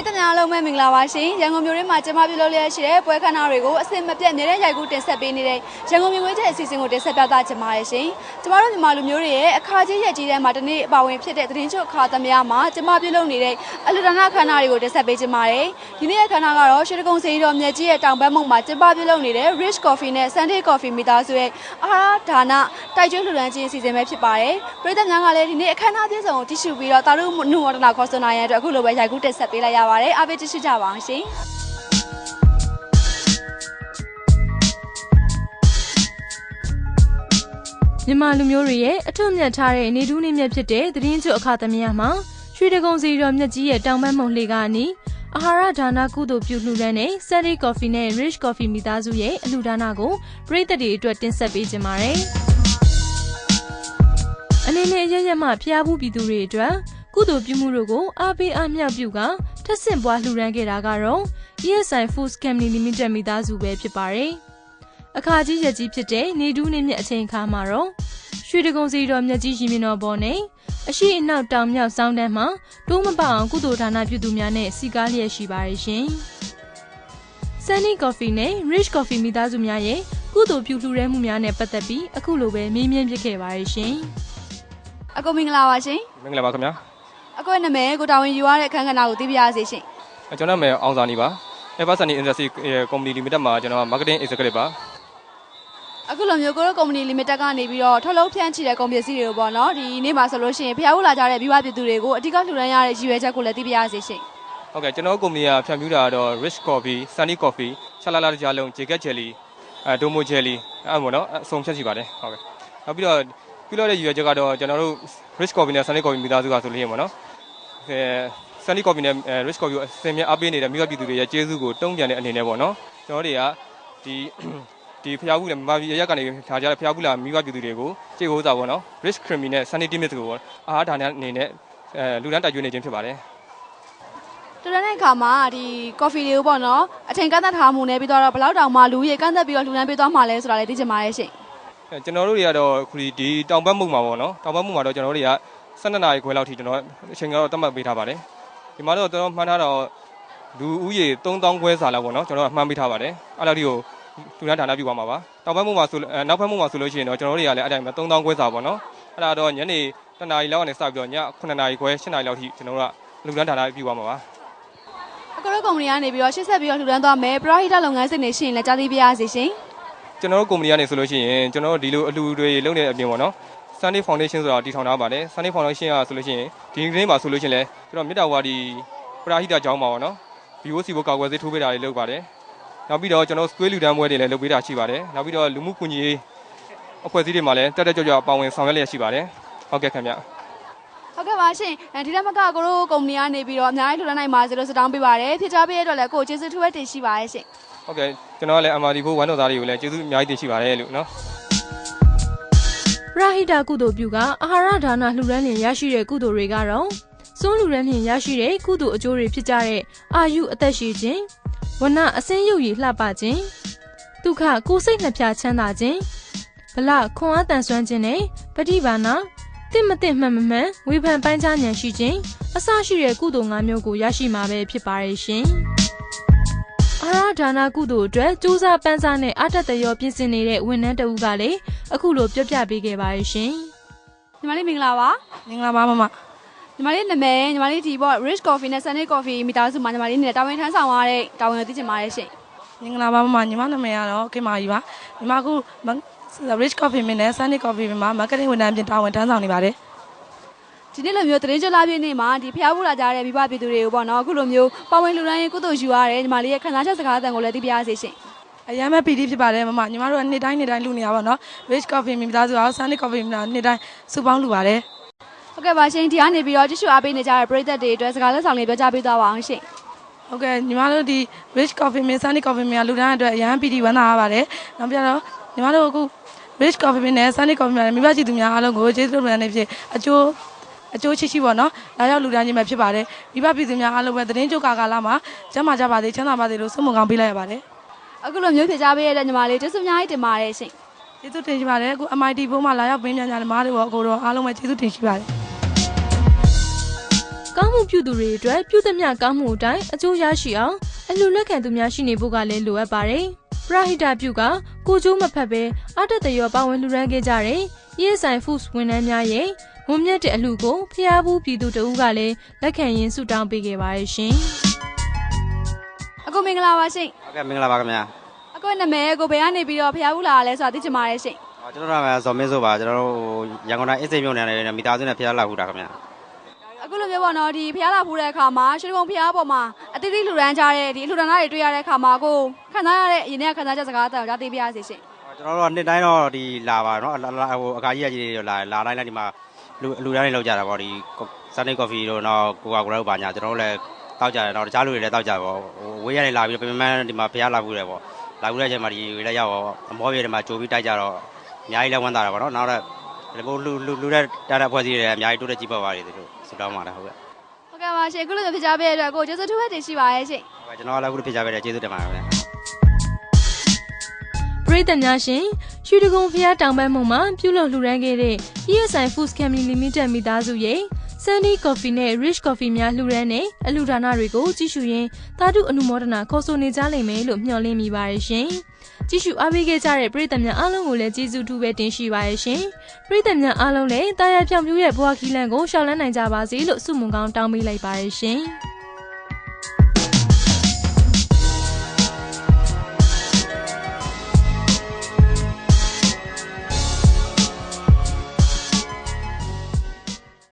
ရိသတ်များအားလုံးပဲမင်္ဂလာပါရှင်ရန်ကုန်မြို့ရင်းမှာကျမပြုလုပ်လျက်ရှိတဲ့ပွဲခန်းနာတွေကိုအစင်မပြတ်နေတဲ့ရိုက်ကူးတင်ဆက်ပေးနေတဲ့ရန်ကုန်မြို့ဝေးတဲ့အစီအစဉ်ကိုတင်ဆက်ပြသကြပါရရှင်ကျမတို့မြန်မာလူမျိုးတွေရဲ့အခါကြီးရက်ကြီးထဲမှာတနေ့အပါဝင်ဖြစ်တဲ့သတင်းချုပ်အခါသမယမှာကျမပြုလုပ်နေတဲ့အလူဒနာခန္ဓာတွေကိုတင်ဆက်ပေးကြပါရယ်ဒီနေ့ရဲ့ခန္ဓာကတော့ရွှေတကုံစေးတော်မြတ်ကြီးရဲ့တောင်ဘက်မုံမှာကျမပြုလုပ်နေတဲ့ Rich Coffee နဲ့ Sunday Coffee မိသားစုရဲ့အာဟာရဒါနတိုက်ကျွေးလှူဒန်းခြင်းအစီအစဉ်ပဲဖြစ်ပါတယ်ပရိသတ်များကလည်းဒီနေ့အခမ်းအနားပြည့်စုံကိုတည်ရှိပြီးတော့တာတို့နုဝဒနာခေါ်ဆွနာရတဲ့အတွက်အခုလိုပဲရိုက်ကူးတင်ဆက်ပေးလိုက်ရပါတယ်အားပေးကြည့်ရှုကြပါအောင်ရှင်မြန်မာလူမျိုးတွေရဲ့အထွတ်မြတ်ထားတဲ့နေထူးနေမြတ်ဖြစ်တဲ့သတင်းကျွတ်အခါသမယမှာရွှေတကုံစီတော်မြတ်ကြီးရဲ့တောင်ပန်းမုံလှေကအနီးအာဟာရဒါနကုသိုလ်ပြုလှူဒန်းတဲ့ Sunday Coffee နဲ့ Rich Coffee မိသားစုရဲ့အလှူဒါနကိုပရိသတ်တွေအတွက်တင်ဆက်ပေးကြပါမယ်။အနေနဲ့ရရမှဖျားဘူးပြည်သူတွေအတွက်ကုသိုလ်ပြုမှုတို့ကိုအားပေးအားမြှောက်ပြုက ထက်ဆင့်ပွားလှူဒန်းခဲ့တာကတော့ ESI Foods Company Limited မိသားစုပဲဖြစ်ပါတယ်။အခါကြီးရက်ကြီးဖြစ်တဲ့နေဒူးနေမြတ်အချိန်အခါမှာတော့ရွှေတကုံစီတော်မြတ်ကြီးရှင်မင်းတော်ပေါ်နဲ့အရှိအနောက်တောင်မြောက်စောင်းတန်းမှာတိုးမပအောင်ကုသိုလ်ဒါနပြုသူများနဲ့စီကားလျက်ရှိပါရဲ့ရှင်။ Sunny Coffee နဲ့ Rich Coffee မိသားစုများရဲ့ကုသိုလ်ပြုလှူတဲ့မှုများနဲ့ပတ်သက်ပြီးအခုလိုပဲမေးမြန်းဖြစ်ခဲ့ပါရဲ့ရှင်။အကိုမင်္ဂလာပါရှင်မင်္ဂလာပါခင်ဗျာ အကိုရဲ့နာမည်ကိုတာဝန်ယူရတဲ့အခမ်းကဏ္ဍကိုသိပြရစေရှင်အဲကျွန်တော်နာမည်အောင်စာနေပါ Eversunny Industry ရဲ့ Company Limited မှာကျွန်တော် Marketing Executive ပါအခုလိုမျိုးကိုတို့ကုမ္ပဏီ limited ကနေပြီးတော့ထုတ်လုပ်ဖြန့်ချိတဲ့ကုန်ပစ္စည်းတွေကိုပေါ့နော်ဒီနေ့မှာဆိုလို့ရှိရင်ဖျားဦးလာကြတဲ့မိဘပြည်သူတွေကိုအဓိကလှူဒန်းရတဲ့ရည်ရွယ်ချက်ကိုလည်းသိပြရစေရှင်ဟုတ်ကဲ့ကျွန်တော်ကုမ္ပဏီကဖြန့်ဖြူးတာကတော့ Rich Coffee, Sunny Coffee, ချလာလာတကြားလုံး Jacket Jelly, အဲ Domo Jelly အဲ့လိုပေါ့နော်အစုံဖြန့်ရှိပါတယ်ဟုတ်ကဲ့နောက်ပြီးတော့ပြုလုပ်တဲ့ရည်ရွယ်ချက်ကတော့ကျွန်တော်တို့ Rich Coffee နဲ့ Sunny Coffee မိသားစုကဆိုလို့ရှိရင်ပေါ့နော် အဲ Sunny Coffee နဲ့ Rich Coffee ကိုအစင်မြအားပေးနေတဲ့မိဘပြည်သူတွေရဲ့ကျေးဇူးကိုတုံ့ပြန်တဲ့အနေနဲ့ပေါ့နော်ကျွန်တော်တွေကဒီဒီဖျားဘူးလည်းမမရက်ကနေထားကြတဲ့ဖျားဘူးလာမိဘပြည်သူတွေကိုကြေကိုးစားပေါ့နော် rich creamy နဲ့ sunny dimits ကိုပေါ့အာဟာရဒါနအနေနဲ့အဲလူတန်းတိုက်ကျွေးနေခြင်းဖြစ်ပါတယ်တူတဲ့အခါမှာဒီ coffee တွေကိုပေါ့နော်အချိန်ကန့်သက်ထားမှုနဲ့ပြီးတော့ဘယ်လောက်တောင်မှလူရေကန့်သက်ပြီးတော့လှူဒန်းပေးသွားမှာလဲဆိုတာလည်းသိချင်ပါတယ်ရှင်အဲကျွန်တော်တို့တွေကတော့ခုဒီဒီတောင်ပတ်မှုမှာပေါ့နော်တောင်ပတ်မှုမှာတော့ကျွန်တော်တို့တွေက 12နာရီခွဲလောက်ထိကျွန်တော်အချိန်ကတော့တတ်မှတ်ပေးထားပါတယ်ဒီမှာတော့ကျွန်တော်မှန်းထားတော့လူဦးရေ3000ခွဲစာလောက်ပေါ့နော်ကျွန်တော်ကမှန်းပေးထားပါတယ်အဲ့လောက်ဒီကိုလူတန်းဒါနပြုသွားမှာပါတောင်ပတ်မှုမှာဆိုအဲနောက်ဖက်မှုမှာဆိုလို့ရှိရင်တော့ကျွန်တော်တို့တွေကလည်းအဲ့တိုင်းပဲ3000ခွဲစာပေါ့နော်အဲ့ဒါတော့ညနေတနာရီလောက်ကနေစပြီးတော့ည9နာရီခွဲ10နာရီလောက်ထိကျွန်တော်တို့ကလူတန်းဒါနပြုသွားမှာပါအခုတို့ကုမ္ပဏီကနေပြီးတော့ရှေ့ဆက်ပြီးတော့လှူဒန်းသွားမယ်ပရဟိတလုပ်ငန်းစဉ်တွေရှိရင်လည်းကြားသိပြရစေရှင်ကျွန်တော်တို့ကုမ္ပဏီကနေဆိုလို့ရှိရင်ကျွန်တော်တို့ဒီလိုအလှူတွေလုပ်နေတဲ့အပြင်ပေါ့နော် Sunday Foundation ဆိုတာတည်ထောင်ထားပါတယ် Sunday Foundation ကဆိုလို့ရှိရင်ဒီကနေ့မှာဆိုလို့ရှိရင်လည်းကျွန်တော်မြေတားဝါဒီပရာဟိတကျောင်းမှာပေါ့နော် VOC ဘုကာကွယ်ဆေးထိုးပေးတာတွေလုပ်ပါတယ်နောက်ပြီးတော့ကျွန်တော်စကွေးလူတန်းပွဲတွေလည်းလုပ်ပေးတာရှိပါတယ်နောက်ပြီးတော့လူမှုကူညီရေးအဖွဲ့အစည်းတွေမှာလည်းတက်တက်ကြွကြွပါဝင်ဆောင်ရွက်လျက်ရှိပါတယ်ဟုတ်ကဲ့ခင်ဗျဟုတ်ကဲ့ပါရှင်အဲဒီတက်မကကိုတို့ကုမ္ပဏီကနေပြီးတော့အများကြီးလှူဒန်းနိုင်ပါစေလို့ဆုတောင်းပေးပါတယ်ဖြစ်ကြပေးရတဲ့အတွက်လည်းကိုယ်ကျေးဇူးထူးပဲတင်ရှိပါတယ်ရှင်ဟုတ်ကဲ့ကျွန်တော်ကလည်း MRD ဖို့ဝမ်းတော်သားတွေကိုလည်းကျေးဇူးအများကြီးတင်ရှိပါတယ်လို့နော်ပ ရဟိတကုသိုလ်ပြုကအာဟာရဒါနလှူဒန်းလျင်ရရှိတဲ့ကုသိုလ်တွေကတော့စွန့်လှူဒန်းလျင်ရရှိတဲ့ကုသိုလ်အကျိုးတွေဖြစ်ကြတဲ့အာယုအသက်ရှည်ခြင်းဝဏအစင်းရုပ်ရည်လှပခြင်းဒုက္ခကိုယ်စိတ်နှပြချမ်းသာခြင်းဗလခွန်အားတန်ဆွမ်းခြင်းနဲ့ပฏิဘာနာတင့်မတင့်မှန်မမှန်ဝေဖန်ပိုင်းခြားဉာဏ်ရှိခြင်းအစရှိတဲ့ကုသိုလ်၅မျိုးကိုရရှိမှာပဲဖြစ်ပါရဲ့ရှင် အာရဒါနာကုသိုလ်အတွက်စူးစမ်းပန်းစားနဲ့အတတ်တရောပြင်ဆင်နေတဲ့ဝန်ထမ်းတဦးကလည်းအခုလိုပြောပြပေးခဲ့ပါရဲ့ရှင်ညီမလေးမင်္ဂလာပါမင်္ဂလာပါမမညီမလေးနာမည်ညီမလေးဒီပေါ့ Rich Coffee နဲ့ Sunday Coffee မိသားစုမှာညီမလေးနေနဲ့တာဝန်ထမ်းဆောင်ရတဲ့တာဝန်ကိုသိချင်ပါတယ်ရှင်မင်္ဂလာပါမမညီမနာမည်ကတော့ခင်မာကြီးပါညီမအခု Rich Coffee မင်းနဲ့ Sunny Coffee မင်းမှာ marketing ဝန်ထမ်းပြင်တာဝန်ထမ်းဆောင်နေပါတယ် ဒီနေ့လိုမျိုးသတင်းကြလာပြည့်နေ့မှာဒီဖျားဘူးလာကြတဲ့မိဘပြည်သူတွေကိုပေါ့နော်အခုလိုမျိုးပါဝင်လှူဒန်းရေးကုသိုလ်ယူရတယ်ညီမလေးရဲ့ခံစားချက်စကားအသံကိုလည်းသိပြရစေရှင်အရမ်းပဲပီတိဖြစ်ပါတယ်မမညီမတို့ကနေ့တိုင်းနေ့တိုင်းလူနေရပါတော့ Rich Coffee မင်းသားစုအောင် Sunny Coffee မင်းနေ့တိုင်းစုပေါင်းလူပါတယ်ဟုတ်ကဲ့ပါရှင်ဒီကနေပြီးတော့ကြည့်ရှုအားပေးနေကြတဲ့ပရိသတ်တွေအတွက်စကားလက်ဆောင်လေးပြောကြားပေးသွားပါအောင်ရှင်ဟုတ်ကဲ့ညီမတို့ဒီ Rich Coffee မင်း Sunny Coffee မင်းကလူတန်းအတွက်အရမ်းပီတိဝမ်းသာရပါတယ်နောက်ပြတော့ညီမတို့အခု Rich Coffee မင်းနဲ့ Sunny Coffee မင်းမိဘကြည့်သူများအားလုံးကိုကျေးဇူးတင်နေဖြစ်အကျိုး အကျိုးရှိရှိပေါ့နော်။ဒါကြောင့်လူတန်းချင်းပဲဖြစ်ပါတယ်။မိဘပြည်သူများအားလုံးပဲသတင်းကြိုကာကာလာမှာကျမ်းမာကြပါစေချမ်းသာပါစေလို့ဆုမွန်ကောင်းပေးလိုက်ရပါတယ်အခုလိုမျိုးဖြေကြားပေးရတဲ့ညီမလေးကျေးဇူးအများကြီးတင်ပါတယ်ရှင်။ကျေးဇူးတင်ရှိပါတယ်။အခု MIT ဘုံမှာလာရောက်ပင်းပြန်ကြတဲ့မားတွေပေါ့အကိုတော့အားလုံးပဲကျေးဇူးတင်ရှိပါတယ်။ကောင်းမှုပြုသူတွေအတွက်ပြုသမျှကောင်းမှုအတိုင်းအကျိုးရရှိအောင်အလှလက်ခံသူများရှိနေဖို့ကလည်းလိုအပ်ပါတယ်။ပရဟိတပြုကကိုကျိုးမဖက်ပဲအတက်တရောပါဝင်လှူဒန်းခဲ့ကြတဲ့ ESI Foods ဝန်ထမ်းများရဲ့ မွန်မြတ်တဲ့အလှကိုဖျားဘူးပြည်သူတအုပ်ကလည်းလက်ခံရင်းဆုတောင်းပေးခဲ့ပါရဲ့ရှင်။ အကိုမင်္ဂလာပါရှင် ဟုတ်ကဲ့မင်္ဂလာပါခင်ဗျာ အကိုနာမည်ကိုဘယ်ကနေပြီးတော့ဖျားဘူးလာလဲဆိုတာသိချင်ပါတယ်ရှင် ဟောကျွန်တော်တို့ကဇော်မင်းဆိုပါကျွန်တော်တို့ရန်ကုန်တိုင်းအစ်စိမ်မြို့နယ်နဲ့မိသားစုနဲ့ဖျားလာခုတာခင်ဗျာ အခုလိုမျိုးပေါ့နော်ဒီဖျားလာဖူးတဲ့အခါမှာရွှေဘုံဖျားပေါ်မှာအတိအကျလှူဒန်းကြတဲ့ဒီလှူဒန်းသားတွေတွေ့ရတဲ့အခါမှာကိုခံစားရတဲ့အရင်ကခံစားချက်စကားအတောင်ကြားသိပြရစီရှင် ဟောကျွန်တော်တို့ကနှစ်တိုင်းတော့ဒီလာပါเนาะလာလာဟိုအခါကြီးရကြီးတွေလာလာတိုင်းလည်းဒီမှာ လူလူတိုင်းတွေလောက်ကြတာပေါ့ဒီ Sunday Coffee တို့တော့ Coca-Cola တို့ဘာညာကျွန်တော်တို့လည်းတောက်ကြတယ်တော့တခြားလူတွေလည်းတောက်ကြပေါ့ဝေးရတယ်လာပြီးပြင်ပန်းဒီမှာဖျားလာဘူးတယ်ပေါ့လာဘူးတဲ့အချိန်မှာဒီတွေလည်းရောက်တော့အမောပြေတွေမှာကြိုပြီးတိုက်ကြတော့အများကြီးလည်းဝမ်းသာတာပေါ့နော်နောက်တော့ဒီလိုလူလူလူတဲ့တာတာဖွဲ့စည်းတွေအများကြီးတိုးတက်ကြည့်ပါပါလေတို့ဆုတောင်းပါတယ်ဟုတ်ကဲ့ဟုတ်ကဲ့ပါရှင်အခုလိုမျိုးဖြစ်ကြပေးတဲ့အတွက်ကိုကျေးဇူးတူပဲတင်ရှိပါရဲ့ရှင်ဟုတ်ကဲ့ကျွန်တော်ကလည်းအခုလိုဖြစ်ကြပေးတဲ့ကျေးဇူးတင်ပါတယ် ပရိသတ်များရှင်ရွှေတကုံဖျားတောင်ပန်းမှုမှာပြုလုပ်လှူဒန်းခဲ့တဲ့ ESI Foods Company Limited မိသားစုရဲ့ Sandy Coffee နဲ့ Rich Coffee များလှူဒန်းတဲ့အလှူဒါနတွေကိုကြည့်ရှုရင်းသာဓုအနုမောဒနာခေါ်ဆိုနေကြလိမ့်မယ်လို့မျှော်လင့်မိပါတယ်ရှင်။ကြည့်ရှုအားပေးခဲ့ကြတဲ့ပရိသတ်များအားလုံးကိုလည်းကျေးဇူးထူးပဲတင်ရှိပါရဲ့ရှင်။ပရိသတ်များအားလုံးလည်းတာယာပြောင်ပြူရဲ့ဘဝခီးလန်းကိုရှောက်လန်းနိုင်ကြပါစေလို့ဆုမွန်ကောင်းတောင်းပေးလိုက်ပါရဲ့ရှင်။